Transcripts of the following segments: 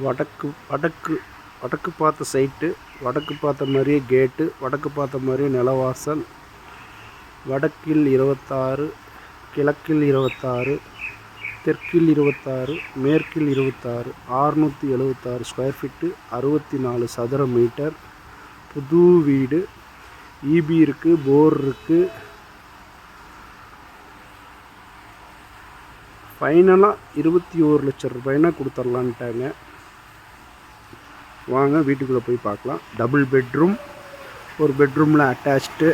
வடக்கு வடக்கு வடக்கு பார்த்த சைட்டு வடக்கு பார்த்த மாதிரியே கேட்டு வடக்கு பார்த்த மாதிரியே நிலவாசல் வடக்கில் இருபத்தாறு கிழக்கில் இருபத்தாறு தெற்கில் இருபத்தாறு மேற்கில் இருபத்தாறு ஆறுநூற்றி எழுபத்தாறு ஸ்கொயர் ஃபீட்டு அறுபத்தி நாலு சதுர மீட்டர் புது வீடு ஈபி இருக்குது போர் இருக்குது ஃபைனலாக இருபத்தி ஓரு லட்சம் ரூபாய்னா கொடுத்துர்லான்ட்டாங்க வாங்க வீட்டுக்குள்ளே போய் பார்க்கலாம். டபுள் பெட்ரூம் ஒரு பெட்ரூமில் அட்டாச்டு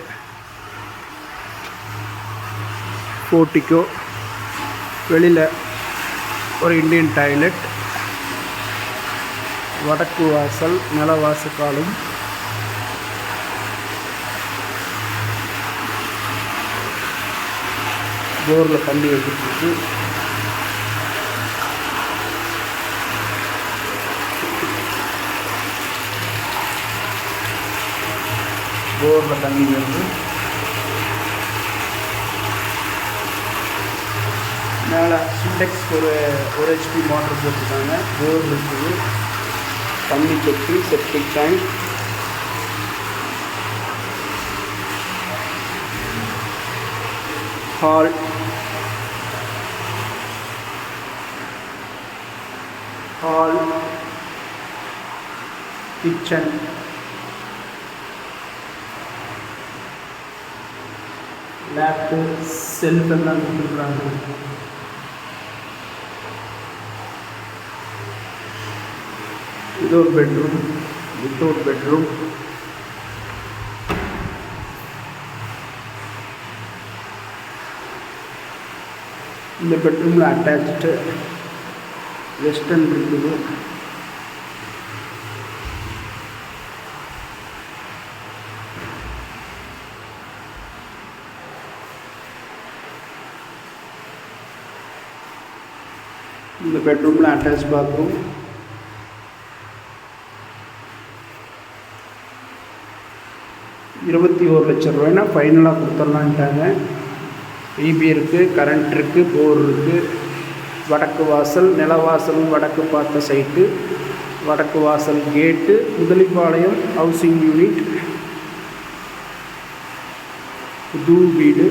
போர்ட்டிக்கோ வெளியில் ஒரு இந்தியன் டாய்லெட் வடக்கு வாசல் நிலவாசக்காலும் போரில் தண்ணி வந்துட்டு இருக்கு போரில் தண்ணி வருது மேலே சிண்டெக்ஸ் ஒரு ஒரு ஹெச்பி மோட்டர் போட்டிருக்காங்க போர் இருக்குது தண்ணி தொட்டி septic tank hall hall kitchen lap shelf எல்லாம் கொடுத்துருக்குறாங்க இது ஒரு பெட்ரூம் வித்தவுட் பெட்ரூம் இந்த பெட்ரூமில் அட்டாச்சு வெஸ்டர்ன் இருக்குது இந்த பெட்ரூமில் அட்டாச் பாத்ரூம் இருபத்தி ஒரு லட்சம் ரூபாய்னா ஃபைனலாக கொடுத்துடலான்ட்டாங்க. ஈபி இருக்குது கரண்ட் இருக்குது போர் இருக்குது வடக்கு வாசல் நிலவாசலும் வடக்கு பார்த்த சைட்டு வடக்கு வாசல் கேட்டு முதலிப்பாளையம் ஹவுசிங் யூனிட் புது வீடு.